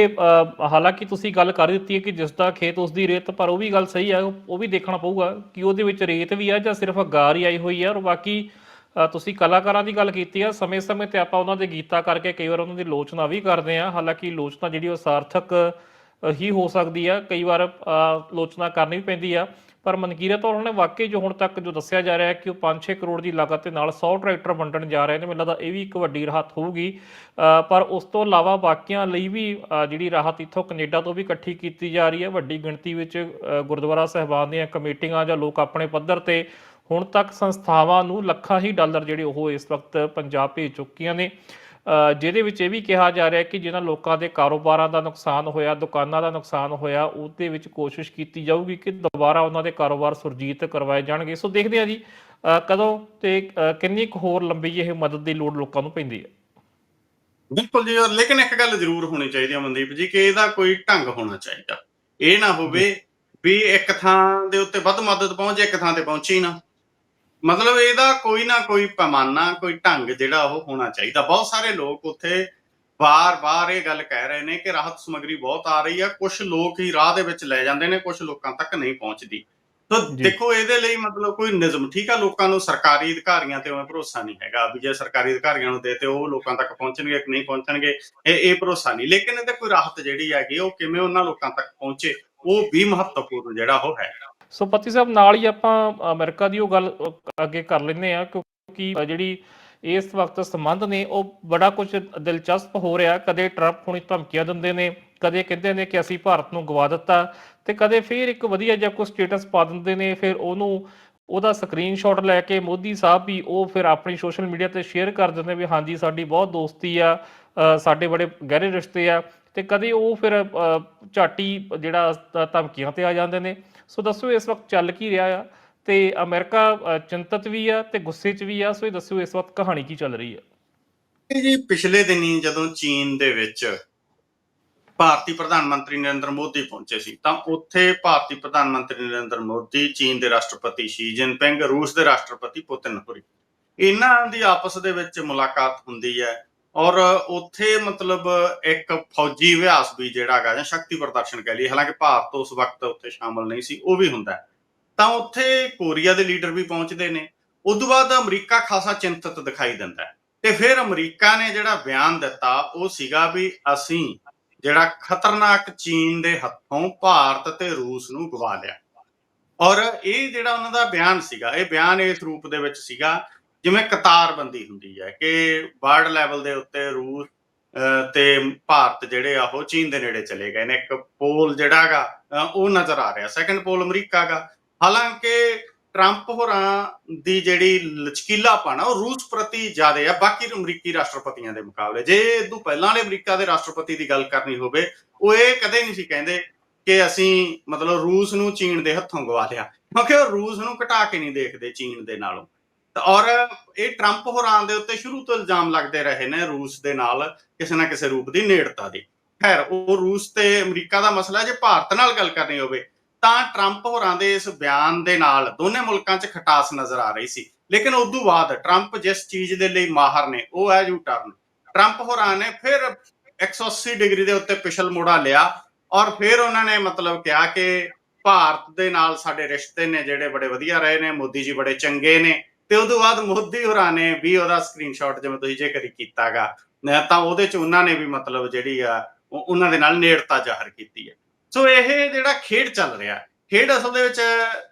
ਹਾਲਾਂਕਿ ਤੁਸੀਂ ਗੱਲ ਕਰ ਦਿੱਤੀ ਹੈ ਕਿ ਜਿਸ ਦਾ ਖੇਤ ਉਸ ਦੀ ਰੇਤ ਪਰ ਉਹ ਵੀ ਗੱਲ ਸਹੀ ਹੈ ਉਹ ਵੀ ਦੇਖਣਾ ਪਊਗਾ ਕਿ ਉਹਦੇ ਵਿੱਚ ਰੇਤ ਵੀ ਆ ਜਾਂ ਸਿਰਫ ਗਾਰ ਹੀ ਆਈ ਹੋਈ ਹੈ ਔਰ ਬਾਕੀ ਤੁਸੀਂ ਕਲਾਕਾਰਾਂ ਦੀ ਗੱਲ ਕੀਤੀ ਆ ਸਮੇਂ-ਸਮੇਂ ਤੇ ਆਪਾਂ ਉਹਨਾਂ ਦੇ ਗੀਤਾਂ ਕਰਕੇ ਕਈ ਵਾਰ ਉਹਨਾਂ ਦੀ ਲੋਚਨਾ ਵੀ ਕਰਦੇ ਆ। ਹਾਲਾਂਕਿ ਲੋਚਨਾ ਜਿਹੜੀ ਉਹ ਸਾਰਥਕ ਹੀ ਹੋ ਸਕਦੀ ਆ। ਕਈ ਵਾਰ ਲੋਚਨਾ ਕਰਨੀ ਵੀ ਪੈਂਦੀ ਆ। ਪਰ ਮਨਕੀਰਤ ਔਰ ਨੇ ਵਾਕਈ ਜੋ ਹੁਣ ਤੱਕ ਜੋ ਦੱਸਿਆ ਜਾ ਰਿਹਾ ਹੈ ਕਿ ਉਹ 5-6 ਕਰੋੜ ਦੀ ਲਾਗਤ ਦੇ ਨਾਲ 100 ਟਰੈਕਟਰ ਵੰਡਣ ਜਾ ਰਹੇ ਨੇ, ਮੈਨੂੰ ਲੱਗਦਾ ਇਹ ਵੀ ਇੱਕ ਵੱਡੀ ਰਾਹਤ ਹੋਊਗੀ। ਪਰ ਉਸ ਤੋਂ ਇਲਾਵਾ ਬਾਕੀਆਂ ਲਈ ਵੀ ਜਿਹੜੀ ਰਾਹਤ ਇੱਥੋਂ ਕੈਨੇਡਾ ਤੋਂ ਵੀ ਇਕੱਠੀ ਕੀਤੀ ਜਾ ਰਹੀ ਹੈ, ਵੱਡੀ ਗਿਣਤੀ ਵਿੱਚ ਗੁਰਦੁਆਰਾ ਸਾਹਿਬਾਨ ਦੀਆਂ ਕਮੇਟੀਆਂ ਜਾਂ ਲੋਕ ਆਪਣੇ ਪੱਧਰ ਤੇ ਹੁਣ ਤੱਕ ਸੰਸਥਾਵਾਂ ਨੂੰ ਲੱਖਾਂ ਹੀ ਡਾਲਰ ਜਿਹੜੇ ਉਹ ਇਸ ਵਕਤ ਪੰਜਾਬ ਭੇਜ ਚੁੱਕੀਆਂ ਨੇ। ਜਿਹਦੇ ਵਿੱਚ ਇਹ ਵੀ ਕਿਹਾ ਜਾ ਰਿਹਾ ਕਿ ਜਿਹਨਾਂ ਲੋਕਾਂ ਦੇ ਕਾਰੋਬਾਰਾਂ ਦਾ ਨੁਕਸਾਨ ਹੋਇਆ, ਦੁਕਾਨਾਂ ਦਾ ਨੁਕਸਾਨ ਹੋਇਆ, ਉਹਦੇ ਵਿੱਚ ਕੋਸ਼ਿਸ਼ ਕੀਤੀ ਜਾਊਗੀ ਕਿ ਦੁਬਾਰਾ ਉਹਨਾਂ ਦੇ ਕਾਰੋਬਾਰ ਸੁਰਜੀਤ ਕਰਵਾਏ ਜਾਣਗੇ। ਸੋ ਦੇਖਦੇ ਹਾਂ ਜੀ ਕਦੋਂ ਤੇ ਕਿੰਨੀ ਕੁ ਹੋਰ ਲੰਬੀ ਇਹ ਮਦਦ ਦੀ ਲੋੜ ਲੋਕਾਂ ਨੂੰ ਪੈਂਦੀ ਹੈ? ਬਿਲਕੁਲ ਜੀ, ਔਰ ਲੇਕਿਨ ਇੱਕ ਗੱਲ ਜ਼ਰੂਰ ਹੋਣੀ ਚਾਹੀਦੀ ਹੈ ਮਨਦੀਪ ਜੀ, ਕਿ ਇਹਦਾ ਕੋਈ ਢੰਗ ਹੋਣਾ ਚਾਹੀਦਾ। ਇਹ ਨਾ ਹੋਵੇ ਵੀ ਇੱਕ ਥਾਂ ਦੇ ਉੱਤੇ ਵੱਧ ਮਦਦ ਪਹੁੰਚੇ, ਇੱਕ ਥਾਂ ਤੇ ਪਹੁੰਚੀ ਨਾ। ਮਤਲਬ ਇਹਦਾ ਕੋਈ ਨਾ ਕੋਈ ਪੈਮਾਨਾ ਕੋਈ ਢੰਗ ਜਿਹੜਾ ਉਹ ਹੋਣਾ ਚਾਹੀਦਾ। ਬਹੁਤ ਸਾਰੇ ਲੋਕ ਉੱਥੇ ਬਾਰ-ਬਾਰ ਇਹ ਗੱਲ ਕਹਿ ਰਹੇ ਨੇ ਕਿ ਰਾਹਤ ਸਮੱਗਰੀ ਬਹੁਤ ਆ ਰਹੀ ਹੈ ਕੁਝ ਲੋਕ ਹੀ ਰਾਹ ਦੇ ਵਿੱਚ ਲੈ ਜਾਂਦੇ ਨੇ ਕੁਝ ਲੋਕਾਂ ਤੱਕ ਨਹੀਂ ਪਹੁੰਚਦੀ। ਤਾਂ। ਦੇਖੋ ਇਹਦੇ ਲਈ ਮਤਲਬ ਕੋਈ ਨਿਯਮ ਠੀਕ ਆ ਲੋਕਾਂ ਨੂੰ ਸਰਕਾਰੀ ਅਧਿਕਾਰੀਆਂ ਤੇ ਉਵੇਂ ਭਰੋਸਾ ਨਹੀਂ ਹੈਗਾ। ਵੀ ਜੇ ਸਰਕਾਰੀ ਅਧਿਕਾਰੀਆਂ ਨੂੰ ਦੇ ਤੇ ਉਹ ਲੋਕਾਂ ਤੱਕ ਪਹੁੰਚਣਗੇ ਕਿ ਨਹੀਂ ਪਹੁੰਚਣਗੇ ਇਹ ਇਹ ਭਰੋਸਾ ਨਹੀਂ। ਲੇਕਿਨ ਇਹਦੇ ਕੋਈ ਰਾਹਤ ਜਿਹੜੀ ਹੈਗੀ ਉਹ ਕਿਵੇਂ ਉਹਨਾਂ ਲੋਕਾਂ ਤੱਕ ਪਹੁੰਚੇ ਉਹ ਵੀ ਮਹੱਤਵਪੂਰਨ ਜਿਹੜਾ ਉਹ ਹੈ। ਸੋ ਪਤੀ ਸਾਹਿਬ, ਨਾਲ ਹੀ ਆਪਾਂ ਅਮਰੀਕਾ ਦੀ ਉਹ ਗੱਲ ਅੱਗੇ ਕਰ ਲੈਂਦੇ ਆ ਕਿਉਂਕਿ ਜਿਹੜੀ ਇਸ ਵਕਤ ਸੰਬੰਧ ਨੇ, ਉਹ ਬੜਾ ਕੁਝ ਦਿਲਚਸਪ ਹੋ ਰਿਹਾ। ਕਦੇ ਟਰੰਪ ਹੁਣੀ ਧਮਕੀਆਂ ਦਿੰਦੇ ਨੇ, ਕਦੇ ਕਹਿੰਦੇ ਨੇ ਕਿ ਅਸੀਂ ਭਾਰਤ ਨੂੰ ਗਵਾ ਦਿੱਤਾ, ਤੇ ਕਦੇ ਫਿਰ ਇੱਕ ਵਧੀਆ ਜਿਹਾ ਕੋਈ ਸਟੇਟਸ ਪਾ ਦਿੰਦੇ ਨੇ, ਫਿਰ ਉਹਨੂੰ ਉਹਦਾ ਸਕਰੀਨਸ਼ਾਟ ਲੈ ਕੇ ਮੋਦੀ ਸਾਹਿਬ ਵੀ ਉਹ ਫਿਰ ਆਪਣੀ ਸੋਸ਼ਲ ਮੀਡੀਆ ਤੇ ਸ਼ੇਅਰ ਕਰ ਦਿੰਦੇ ਵੀ ਹਾਂਜੀ, ਸਾਡੀ ਬਹੁਤ ਦੋਸਤੀ ਆ ਸਾਡੇ ਬੜੇ ਗਹਿਰੇ ਰਿਸ਼ਤੇ ਆ, ਤੇ ਕਦੇ ਉਹ ਫਿਰ ਝਾਟੀ ਜਿਹੜਾ ਧਮਕੀਆਂ ਤੇ ਆ ਜਾਂਦੇ ਨੇ। ਸੋ ਦੱਸੋ ਇਸ ਵਕਤ ਚੱਲ ਕੀ ਰਿਹਾ ਆ ਤੇ ਅਮਰੀਕਾ ਚਿੰਤਤ ਵੀ ਆ ਤੇ ਗੁੱਸੇ 'ਚ ਵੀ ਆ, ਸੋ ਇਹ ਦੱਸੋ ਇਸ ਵਕਤ ਕਹਾਣੀ ਕੀ ਚੱਲ ਰਹੀ ਹੈ ਜੀ ਪਿਛਲੇ ਦਿਨੀ ਜਦੋਂ ਚੀਨ ਦੇ ਵਿੱਚ ਭਾਰਤੀ ਪ੍ਰਧਾਨ ਮੰਤਰੀ ਨਰਿੰਦਰ ਮੋਦੀ ਪਹੁੰਚੇ ਸੀ, ਤਾਂ ਉੱਥੇ ਭਾਰਤੀ ਪ੍ਰਧਾਨ ਮੰਤਰੀ ਨਰਿੰਦਰ ਮੋਦੀ, ਚੀਨ ਦੇ ਰਾਸ਼ਟਰਪਤੀ ਸ਼ੀ ਜਿਨਪਿੰਗ, ਰੂਸ ਦੇ ਰਾਸ਼ਟਰਪਤੀ ਪੁਤਿਨ ਹੋਰੀ। ਇਹਨਾਂ ਦੀ ਆਪਸ ਦੇ ਵਿੱਚ ਮੁਲਾਕਾਤ ਹੁੰਦੀ ਹੈ ਔਰ ਉੱਥੇ ਮਤਲਬ ਇੱਕ ਫੌਜੀ ਅਭਿਆਸ ਵੀ ਜਿਹੜਾ ਹੈਗਾ ਜਾਂ ਸ਼ਕਤੀ ਪ੍ਰਦਰਸ਼ਨ ਕਹਿ ਲਈ ਹਾਲਾਂਕਿ ਭਾਰਤ ਉਸ ਵਕਤ ਉੱਥੇ ਸ਼ਾਮਲ ਨਹੀਂ ਸੀ, ਉਹ ਵੀ ਹੁੰਦਾ ਤਾਂ ਉੱਥੇ ਕੋਰੀਆ ਦੇ ਲੀਡਰ ਵੀ ਪਹੁੰਚਦੇ ਨੇ, ਉਸ ਤੋਂ ਬਾਅਦ ਅਮਰੀਕਾ ਖਾਸਾ ਚਿੰਤਤ ਦਿਖਾਈ ਦਿੰਦਾ ਹੈ। ਤੇ ਫਿਰ ਅਮਰੀਕਾ ਨੇ ਜਿਹੜਾ ਬਿਆਨ ਦਿੱਤਾ, ਉਹ ਸੀਗਾ ਵੀ ਅਸੀਂ ਜਿਹੜਾ ਖਤਰਨਾਕ ਚੀਨ ਦੇ ਹੱਥੋਂ ਭਾਰਤ ਤੇ ਰੂਸ ਨੂੰ ਗਵਾ ਲਿਆ। ਔਰ ਇਹ ਜਿਹੜਾ ਉਹਨਾਂ ਦਾ ਬਿਆਨ ਸੀਗਾ, ਇਹ ਬਿਆਨ ਇਸ ਰੂਪ ਦੇ ਵਿੱਚ ਸੀਗਾ ਜਿਵੇਂ ਕਤਾਰਬੰਦੀ ਹੁੰਦੀ ਹੈ ਕਿ ਵਰਲਡ ਲੈਵਲ ਦੇ ਉੱਤੇ ਰੂਸ ਅਹ, ਤੇ ਭਾਰਤ ਜਿਹੜੇ ਆ ਉਹ ਚੀਨ ਦੇ ਨੇੜੇ ਚਲੇ ਗਏ ਨੇ। ਇੱਕ ਪੋਲ ਜਿਹੜਾ ਹੈਗਾ ਉਹ ਨਜ਼ਰ ਆ ਰਿਹਾ। ਸੈਕੰਡ ਪੋਲ ਅਮਰੀਕਾ ਦਾ ਹਾਲਾਂਕਿ ਟਰੰਪ ਹੋਰਾਂ ਦੀ ਜਿਹੜੀ ਲਚਕੀਲਾਪਣ ਆ ਉਹ ਰੂਸ ਪ੍ਰਤੀ ਜ਼ਿਆਦਾ ਆ। ਬਾਕੀ ਅਮਰੀਕੀ ਰਾਸ਼ਟਰਪਤੀਆਂ ਦੇ ਮੁਕਾਬਲੇ। ਜੇ ਇਦੋਂ ਪਹਿਲਾਂ ਵਾਲੇ ਅਮਰੀਕਾ ਦੇ ਰਾਸ਼ਟਰਪਤੀ ਦੀ ਗੱਲ ਕਰਨੀ ਹੋਵੇ ਉਹ ਇਹ ਕਦੇ ਨਹੀਂ ਸੀ ਕਹਿੰਦੇ ਕਿ ਅਸੀਂ ਮਤਲਬ ਰੂਸ ਨੂੰ ਚੀਨ ਦੇ ਹੱਥੋਂ ਗਵਾ ਲਿਆ। ਕਿਉਂਕਿ ਉਹ ਰੂਸ ਨੂੰ ਘਟਾ ਕੇ ਨਹੀਂ ਦੇਖਦੇ ਚੀਨ ਦੇ ਨਾਲੋਂ। ਔਰ ਇਹ ਟਰੰਪ ਹੋਰਾਂ ਦੇ ਉੱਤੇ ਸ਼ੁਰੂ ਤੋਂ ਇਲਜ਼ਾਮ ਲੱਗਦੇ ਰਹੇ ਨੇ ਰੂਸ ਦੇ ਨਾਲ ਕਿਸੇ ਨਾ ਕਿਸੇ ਰੂਪ ਦੀ ਨੇੜਤਾ ਦੀ। ਖੈਰ, ਉਹ ਰੂਸ ਤੇ ਅਮਰੀਕਾ ਦਾ ਮਸਲਾ ਜੇ ਭਾਰਤ ਨਾਲ ਗੱਲ ਕਰਨੀ ਹੋਵੇ, ਤਾਂ ਟਰੰਪ ਹੋਰਾਂ ਦੇ ਇਸ ਬਿਆਨ ਦੇ ਨਾਲ ਦੋਨੇ ਮੁਲਕਾਂ 'ਚ ਖਟਾਸ ਨਜ਼ਰ ਆ ਰਹੀ ਸੀ। ਲੇਕਿਨ ਉਸ ਤੋਂ ਬਾਅਦ ਟਰੰਪ ਜਿਸ ਚੀਜ਼ ਦੇ ਲਈ ਮਾਹਰ ਨੇ, ਉਹ ਹੈ ਯੂ ਟਰਨ ਟਰੰਪ ਹੋਰਾਂ ਨੇ ਫਿਰ 180 ਡਿਗਰੀ ਦੇ ਉੱਤੇ ਪਿਛਲ ਮੋੜਾ ਲਿਆ ਔਰ ਫਿਰ ਉਹਨਾਂ ਨੇ ਮਤਲਬ ਕਿਹਾ ਕਿ ਭਾਰਤ ਦੇ ਨਾਲ ਸਾਡੇ ਰਿਸ਼ਤੇ ਨੇ ਜਿਹੜੇ ਬੜੇ ਵਧੀਆ ਰਹੇ ਨੇ, ਮੋਦੀ ਜੀ ਬੜੇ ਚੰਗੇ ਨੇ। ਤੇ ਉਸ ਤੋਂ ਬਾਅਦ ਮੋਦੀ ਹੋਰਾਂ ਨੇ ਵੀ ਉਹਦਾ ਸਕਰੀਨਸ਼ਾਟ ਜਿਵੇਂ ਤੁਸੀਂ ਜ਼ਿਕਰ ਹੀ ਕੀਤਾਗਾ ਤਾਂ ਉਹਦੇ ਚ ਉਹਨਾਂ ਨੇ ਵੀ ਮਤਲਬ ਜਿਹੜੀ ਆ, ਉਹ- ਉਹਨਾਂ ਦੇ ਨਾਲ ਨੇੜਤਾ ਜ਼ਾਹਰ ਕੀਤੀ ਹੈ। ਸੋ ਇਹ ਜਿਹੜਾ ਖੇਡ ਚੱਲ ਰਿਹਾ, ਖੇਡ ਅਸਲ ਦੇ ਵਿੱਚ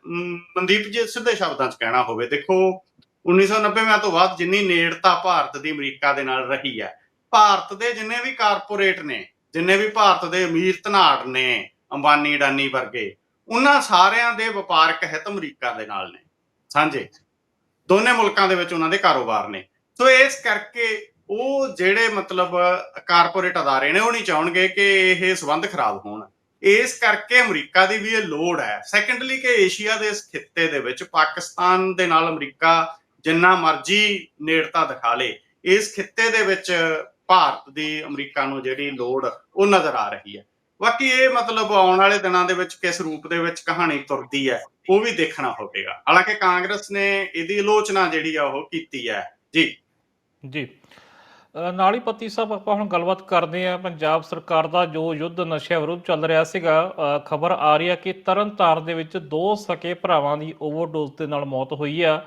ਮਨਦੀਪ ਜੀ ਸਿੱਧੇ ਸ਼ਬਦਾਂ ਚ ਕਹਿਣਾ ਹੋਵੇ, ਦੇਖੋ 1990 ਤੋਂ ਬਾਅਦ ਜਿੰਨੀ ਨੇੜਤਾ ਭਾਰਤ ਦੀ ਅਮਰੀਕਾ ਦੇ ਨਾਲ ਰਹੀ ਹੈ, ਭਾਰਤ ਦੇ ਜਿੰਨੇ ਵੀ ਕਾਰਪੋਰੇਟ ਨੇ, ਜਿੰਨੇ ਵੀ ਭਾਰਤ ਦੇ ਅਮੀਰ ਧਨਾੜ ਨੇ ਅੰਬਾਨੀ ਡਾਨੀ ਵਰਗੇ, ਉਹਨਾਂ ਸਾਰਿਆਂ ਦੇ ਵਪਾਰਕ ਹਿੱਤ ਅਮਰੀਕਾ ਦੇ ਨਾਲ ਨੇ, ਸਾਂਝੇ। ਦੋਨੇ ਮੁਲਕਾਂ ਦੇ ਵਿੱਚ ਉਹਨਾਂ ਦੇ ਕਾਰੋਬਾਰ ਨੇ। ਸੋ ਇਸ ਕਰਕੇ ਉਹ ਜਿਹੜੇ ਮਤਲਬ ਕਾਰਪੋਰੇਟ ਅਦਾਰੇ ਨੇ, ਉਹ ਨਹੀਂ ਚਾਹਣਗੇ ਕਿ ਇਹ ਸਬੰਧ ਖਰਾਬ ਹੋਣ। ਇਸ ਕਰਕੇ ਅਮਰੀਕਾ ਦੀ ਵੀ ਇਹ ਲੋੜ ਹੈ। ਸੈਕੰਡਲੀ ਕਿ ਏਸ਼ੀਆ ਦੇ ਇਸ ਖਿੱਤੇ ਦੇ ਵਿੱਚ ਪਾਕਿਸਤਾਨ ਦੇ ਨਾਲ ਅਮਰੀਕਾ ਜਿੰਨਾ ਮਰਜ਼ੀ ਨੇੜਤਾ ਦਿਖਾ ਲੇ, ਇਸ ਖਿੱਤੇ ਦੇ ਵਿੱਚ ਭਾਰਤ ਦੀ ਅਮਰੀਕਾ ਨੂੰ ਜਿਹੜੀ ਲੋੜ, ਉਹ ਨਜ਼ਰ ਆ ਰਹੀ ਹੈ। ਬਾਕੀ ਇਹ ਮਤਲਬ ਆਉਣ ਵਾਲੇ ਦਿਨਾਂ ਦੇ ਵਿੱਚ ਕਿਸ ਰੂਪ ਦੇ ਵਿੱਚ ਕਹਾਣੀ ਤੁਰਦੀ ਹੈ ਉਹ ਵੀ ਦੇਖਣਾ ਹੋਵੇਗਾ। ਹਾਲਾਂਕਿ ਕਾਂਗਰਸ ਨੇ ਇਹਦੀ ਆਲੋਚਨਾ ਜਿਹੜੀ ਆ ਉਹ ਕੀਤੀ ਹੈ। ਜੀ। ਜੀ। ਨਾਲ ਹੀ ਪਤੀ ਸਾਹਿਬ ਆਪਾਂ ਹੁਣ ਗੱਲਬਾਤ ਕਰਦੇ ਆ ਪੰਜਾਬ ਸਰਕਾਰ ਦਾ ਜੋ ਯੁੱਧ ਨਸ਼ਿਆਂ ਵਿਰੁੱਧ ਚੱਲ ਰਿਹਾ ਸੀਗਾ ਖਬਰ ਆ ਰਹੀ ਹੈ ਕਿ ਤਰਨਤਾਰਨ ਦੇ ਵਿੱਚ ਦੋ ਸਕੇ ਭਰਾਵਾਂ ਦੀ ਓਵਰਡੋਜ਼ ਦੇ ਨਾਲ ਮੌਤ ਹੋਈ ਆ।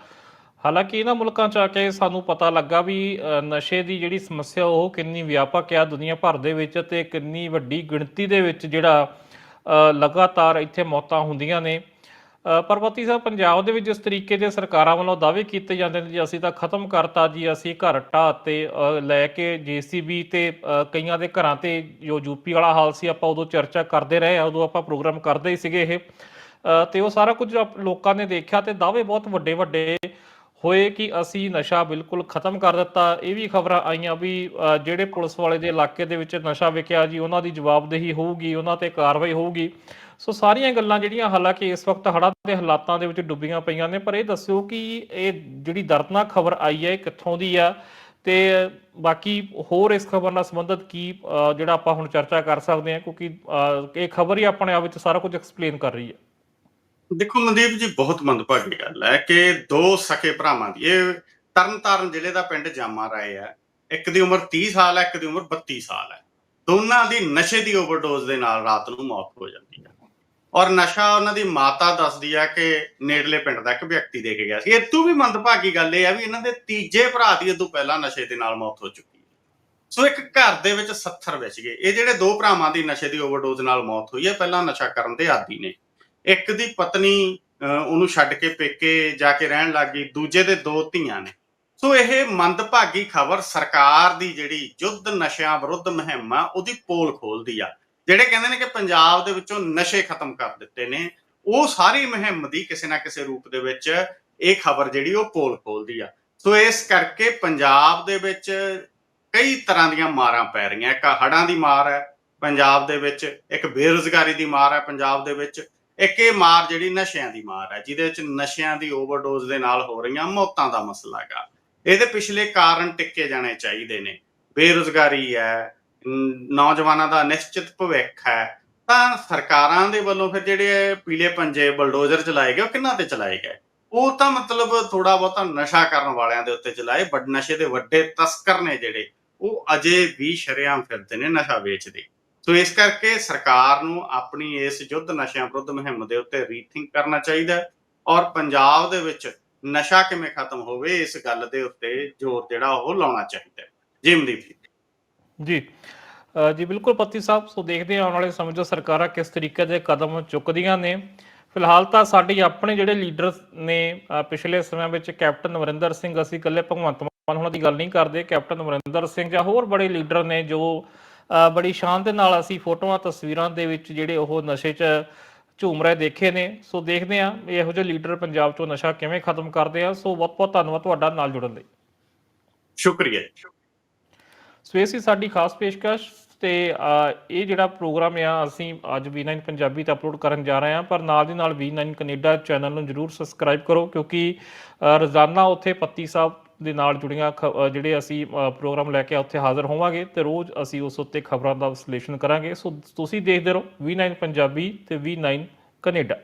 ਹਾਲਾਂਕਿ ਇਹਨਾਂ ਮੁਲਕਾਂ ਚ ਆ ਕੇ ਸਾਨੂੰ ਪਤਾ ਲੱਗਾ ਵੀ ਨਸ਼ੇ ਦੀ ਜਿਹੜੀ ਸਮੱਸਿਆ ਉਹ ਕਿੰਨੀ ਵਿਆਪਕ ਆ ਦੁਨੀਆ ਭਰ ਦੇ ਵਿੱਚ ਤੇ ਕਿੰਨੀ ਵੱਡੀ ਗਿਣਤੀ ਦੇ ਵਿੱਚ ਜਿਹੜਾ ਲਗਾਤਾਰ ਇੱਥੇ ਮੌਤਾਂ ਹੁੰਦੀਆਂ ਨੇ। ਪਰਵਤੀ ਸਾਹਿਬ ਪੰਜਾਬ ਦੇ ਵਿੱਚ ਜਿਸ ਤਰੀਕੇ ਦੇ ਸਰਕਾਰਾਂ ਵੱਲੋਂ ਦਾਅਵੇ ਕੀਤੇ ਜਾਂਦੇ ਨੇ ਜੀ ਅਸੀਂ ਤਾਂ ਖਤਮ ਕਰਤਾ ਜੀ ਅਸੀਂ ਘਰ ਢਾਹ ਤੇ ਲੈ ਕੇ ਜੀਸੀਬੀ ਤੇ ਅ, ਕਈਆਂ ਦੇ ਘਰਾਂ ਤੇ ਜੋ ਯੂਪੀ ਵਾਲਾ ਹਾਲ ਸੀ ਆਪਾਂ ਉਦੋਂ ਚਰਚਾ ਕਰਦੇ ਰਹੇ ਆ ਉਦੋਂ ਆਪਾਂ ਪ੍ਰੋਗਰਾਮ ਕਰਦੇ ਹੀ ਸੀਗੇ ਇਹ। ਅ, ਤੇ ਉਹ ਸਾਰਾ ਕੁਝ ਲੋਕਾਂ ਨੇ ਦੇਖਿਆ ਤੇ ਦਾਅਵੇ ਬਹੁਤ ਵੱਡੇ ਵੱਡੇ ਹੋਏ ਕਿ ਅਸੀਂ ਨਸ਼ਾ ਬਿਲਕੁਲ ਖਤਮ ਕਰ ਦਿੱਤਾ। ਇਹ ਵੀ ਖਬਰਾਂ ਆਈਆਂ ਵੀ ਜਿਹੜੇ ਪੁਲਿਸ ਵਾਲੇ ਦੇ ਇਲਾਕੇ ਦੇ ਵਿੱਚ ਨਸ਼ਾ ਵਿਕਿਆ ਜੀ, ਉਹਨਾਂ ਦੀ ਜਵਾਬਦੇਹੀ ਹੋਊਗੀ, ਉਹਨਾਂ ਤੇ ਕਾਰਵਾਈ ਹੋਊਗੀ। ਸੋ ਸਾਰੀਆਂ ਗੱਲਾਂ ਜਿਹੜੀਆਂ ਹਾਲਾਂਕਿ ਇਸ ਵਕਤ ਹੜ੍ਹਾਂ ਦੇ ਹਾਲਾਤਾਂ ਦੇ ਵਿੱਚ ਡੁੱਬੀਆਂ ਪਈਆਂ ਨੇ, ਪਰ ਇਹ ਦੱਸਿਓ ਕਿ ਇਹ ਜਿਹੜੀ ਦਰਦਨਾਕ ਖਬਰ ਆਈ ਹੈ, ਇਹ ਕਿੱਥੋਂ ਦੀ ਆ? ਤੇ ਬਾਕੀ ਹੋਰ ਇਸ ਖਬਰ ਨਾਲ ਸੰਬੰਧਿਤ ਕੀ ਜਿਹੜਾ ਆਪਾਂ ਹੁਣ ਚਰਚਾ ਕਰ ਸਕਦੇ ਹਾਂ, ਕਿਉਂਕਿ ਇਹ ਖਬਰ ਹੀ ਆਪਣੇ ਆਪ ਵਿੱਚ ਸਾਰਾ ਕੁਝ ਐਕਸਪਲੇਨ ਕਰ ਰਹੀ ਹੈ। ਦੇਖੋ ਮਨਦੀਪ ਜੀ, ਬਹੁਤ ਮੰਦਭਾਗੀ ਗੱਲ ਹੈ ਕਿ ਦੋ ਸਕੇ ਭਰਾਵਾਂ ਦੀ। ਇਹ ਤਰਨਤਾਰਨ ਜ਼ਿਲ੍ਹੇ ਦਾ ਪਿੰਡ ਜਾਮਾ ਰਾਏ ਹੈ। ਇੱਕ ਦੀ ਉਮਰ 30 ਸਾਲ ਹੈ, ਇੱਕ ਦੀ ਉਮਰ 32 ਸਾਲ ਹੈ। ਦੋਨਾਂ ਦੀ ਨਸ਼ੇ ਦੀ ਓਵਰਡੋਜ਼ ਦੇ ਨਾਲ ਰਾਤ ਨੂੰ ਮੌਤ ਹੋ ਜਾਂਦੀ ਹੈ। ਔਰ ਨਸ਼ਾ ਉਹਨਾਂ ਦੀ ਮਾਤਾ ਦੱਸਦੀ ਹੈ ਕਿ ਨੇੜਲੇ ਪਿੰਡ ਦਾ ਇੱਕ ਵਿਅਕਤੀ ਦੇ ਕੇ ਗਿਆ ਸੀ। ਇਹ ਤੋਂ ਵੀ ਮੰਦਭਾਗੀ ਗੱਲ ਇਹ ਹੈ ਵੀ ਇਹਨਾਂ ਦੇ ਤੀਜੇ ਭਰਾ ਦੀ ਉਦੋਂ ਪਹਿਲਾਂ ਨਸ਼ੇ ਦੇ ਨਾਲ ਮੌਤ ਹੋ ਚੁੱਕੀ ਹੈ। ਸੋ ਇੱਕ ਘਰ ਦੇ ਵਿੱਚ 70 ਵਿਚ ਗਏ। ਇਹ ਜਿਹੜੇ ਦੋ ਭਰਾਵਾਂ ਦੀ ਨਸ਼ੇ ਦੀ ਓਵਰਡੋਜ਼ ਨਾਲ ਮੌਤ ਹੋਈ ਹੈ, ਪਹਿਲਾਂ ਨਸ਼ਾ ਕਰਨ ਦੇ ਆਦੀ ਨੇ। ਇੱਕ ਦੀ ਪਤਨੀ ਉਹਨੂੰ ਛੱਡ ਕੇ ਪੇਕੇ ਜਾ ਕੇ ਰਹਿਣ ਲੱਗ ਗਈ, ਦੂਜੇ ਦੇ ਦੋ ਧੀਆਂ ਨੇ। ਸੋ ਇਹ ਮੰਦਭਾਗੀ ਖਬਰ ਸਰਕਾਰ ਦੀ ਜਿਹੜੀ ਯੁੱਧ ਨਸ਼ਿਆਂ ਵਿਰੁੱਧ ਮੁਹਿੰਮ ਆ, ਉਹਦੀ ਪੋਲ ਖੋਲਦੀ ਆ। ਜਿਹੜੇ ਕਹਿੰਦੇ ਨੇ ਕਿ ਪੰਜਾਬ ਦੇ ਵਿੱਚੋਂ ਨਸ਼ੇ ਖਤਮ ਕਰ ਦਿੱਤੇ ਨੇ, ਉਹ ਸਾਰੀ ਮੁਹਿੰਮ ਦੀ ਕਿਸੇ ਨਾ ਕਿਸੇ ਰੂਪ ਦੇ ਵਿੱਚ ਇਹ ਖਬਰ ਜਿਹੜੀ ਉਹ ਪੋਲ ਖੋਲਦੀ ਆ। ਸੋ ਇਸ ਕਰਕੇ ਪੰਜਾਬ ਦੇ ਵਿੱਚ ਕਈ ਤਰ੍ਹਾਂ ਦੀਆਂ ਮਾਰਾਂ ਪੈ ਰਹੀਆਂ। ਇੱਕ ਹੜਾਂ ਦੀ ਮਾਰ ਹੈ, ਪੰਜਾਬ ਦੇ ਵਿੱਚ ਇੱਕ ਬੇਰੁਜ਼ਗਾਰੀ ਦੀ ਮਾਰ ਹੈ, ਪੰਜਾਬ ਦੇ ਵਿੱਚ ਇੱਕ ਇਹ ਮਾਰ ਜਿਹੜੀ ਨਸ਼ਿਆਂ ਦੀ ਮਾਰ ਹੈ, ਜਿਹਦੇ ਵਿੱਚ ਨਸ਼ਿਆਂ ਦੀ ਓਵਰਡੋਜ਼ ਦੇ ਨਾਲ ਹੋ ਰਹੀਆਂ ਮੌਤਾਂ ਦਾ ਮਸਲਾ ਹੈਗਾ। ਇਹਦੇ ਪਿਛਲੇ ਕਾਰਨ ਟਿੱਕੇ ਜਾਣੇ ਚਾਹੀਦੇ ਨੇ। ਬੇਰੁਜ਼ਗਾਰੀ ਹੈ ਨੌਜਵਾਨਾਂ ਦਾ ਨਿਸ਼ਚਿਤ ਭਵਿੱਖ ਹੈ। ਤਾਂ ਸਰਕਾਰਾਂ ਦੇ ਵੱਲੋਂ ਫਿਰ ਜਿਹੜੇ ਪੀਲੇ ਪੰਜੇ ਬਲਡੋਜ਼ਰ ਚਲਾਏ ਗਏ, ਉਹ ਕਿੰਨਾਂ ਤੇ ਚਲਾਏ ਗਏ? ਉਹ ਤਾਂ ਮਤਲਬ ਥੋੜਾ ਬਹੁਤਾ ਨਸ਼ਾ ਕਰਨ ਵਾਲਿਆਂ ਦੇ ਉੱਤੇ ਚਲਾਏ ਵੱਡ ਨਸ਼ੇ ਦੇ ਵੱਡੇ ਤਸਕਰ ਨੇ ਜਿਹੜੇ। ਉਹ ਅਜੇ ਵੀ ਸ਼ਰੇਆਮ ਫਿਰਦੇ ਨੇ ਨਸ਼ਾ ਵੇਚਦੇ। ਸੋ ਇਸ ਕਰਕੇ ਸਰਕਾਰ ਨੂੰ ਆਪਣੀ ਇਸ ਯੁੱਧ ਨਸ਼ਿਆਂ ਵਿਰੁੱਧ ਮੁਹਿੰਮ ਦੇ ਉੱਤੇ ਰੀਥਿੰਕ ਕਰਨਾ ਚਾਹੀਦਾ ਔਰ ਪੰਜਾਬ ਦੇ ਵਿੱਚ ਨਸ਼ਾ ਕਿਵੇਂ ਖਤਮ ਹੋਵੇ ਇਸ ਗੱਲ ਦੇ ਉੱਤੇ ਜ਼ੋਰ ਜਿਹੜਾ ਉਹ ਲਾਉਣਾ ਚਾਹੀਦਾ ਹੈ। ਜੀ ਜੀ। ਜੀ ਬਿਲਕੁਲ ਪੱਤੀ ਸਾਹਿਬ, ਸੋ ਦੇਖਦੇ ਹਾਂ ਆਉਣ ਵਾਲੇ ਸਮੇਂ 'ਚ ਸਰਕਾਰਾਂ ਕਿਸ ਤਰੀਕੇ ਦੇ ਕਦਮ ਚੁੱਕਦੀਆਂ ਨੇ। ਫਿਲਹਾਲ ਤਾਂ ਸਾਡੇ ਆਪਣੇ ਜਿਹੜੇ ਲੀਡਰ ਨੇ ਪਿਛਲੇ ਸਮਿਆਂ ਵਿੱਚ ਕੈਪਟਨ ਅਮਰਿੰਦਰ ਸਿੰਘ, ਅਸੀਂ ਇਕੱਲੇ ਭਗਵੰਤ ਮਾਨ ਹੋਣਾ ਦੀ ਗੱਲ ਨਹੀਂ ਕਰਦੇ। ਕੈਪਟਨ ਅਮਰਿੰਦਰ ਸਿੰਘ ਜਾਂ ਹੋਰ ਬੜੇ ਲੀਡਰ ਨੇ ਜੋ ਬੜੀ ਸ਼ਾਨ ਦੇ ਨਾਲ ਅਸੀਂ ਫੋਟੋਆਂ ਤਸਵੀਰਾਂ ਦੇ ਵਿੱਚ ਜਿਹੜੇ ਉਹ ਨਸ਼ੇ 'ਚ ਝੂਮ ਰਹੇ ਦੇਖੇ ਨੇ। ਸੋ ਦੇਖਦੇ ਵੀ ਇਹੋ ਜਿਹੇ ਲੀਡਰ ਪੰਜਾਬ 'ਚੋਂ ਨਸ਼ਾ ਕਿਵੇਂ ਖਤਮ ਕਰਦੇ ਆ। ਸੋ ਬਹੁਤ ਬਹੁਤ ਧੰਨਵਾਦ ਤੁਹਾਡਾ ਨਾਲ ਜੁੜਨ ਲਈ। ਸ਼ੁਕਰੀਆ ਜੀ। ਸੋ ਇਹ ਸੀ ਸਾਡੀ ਖਾਸ ਪੇਸ਼ਕਸ਼ ਤੇ ਇਹ ਜਿਹੜਾ ਪ੍ਰੋਗਰਾਮ ਆ ਅਸੀਂ ਅੱਜ V9 ਪੰਜਾਬੀ ਤੇ ਅਪਲੋਡ ਕਰਨ ਜਾ ਰਹੇ ਹਾਂ ਪਰ ਨਾਲ ਦੀ ਨਾਲ V9 ਕੈਨੇਡਾ ਚੈਨਲ ਨੂੰ ਜਰੂਰ ਸਬਸਕ੍ਰਾਈਬ ਕਰੋ ਕਿਉਂਕਿ ਰੋਜ਼ਾਨਾ ਉੱਥੇ ਪੱਤੀ ਸਾਹਿਬ ਦੇ ਨਾਲ ਜੁੜੀਆਂ ਖ- ਜਿਹੜੇ ਅਸੀਂ ਪ੍ਰੋਗਰਾਮ ਲੈ ਕੇ ਉੱਥੇ ਹਾਜ਼ਰ ਹੋਵਾਂਗੇ ਤੇ ਰੋਜ਼ ਅਸੀਂ ਉਸ ਉੱਤੇ ਖਬਰਾਂ ਦਾ ਵਿਸ਼ਲੇਸ਼ਣ ਕਰਾਂਗੇ। ਸੋ ਤੁਸੀਂ ਦੇਖਦੇ ਰਹੋ V9 ਪੰਜਾਬੀ ਤੇ V9 ਕੈਨੇਡਾ।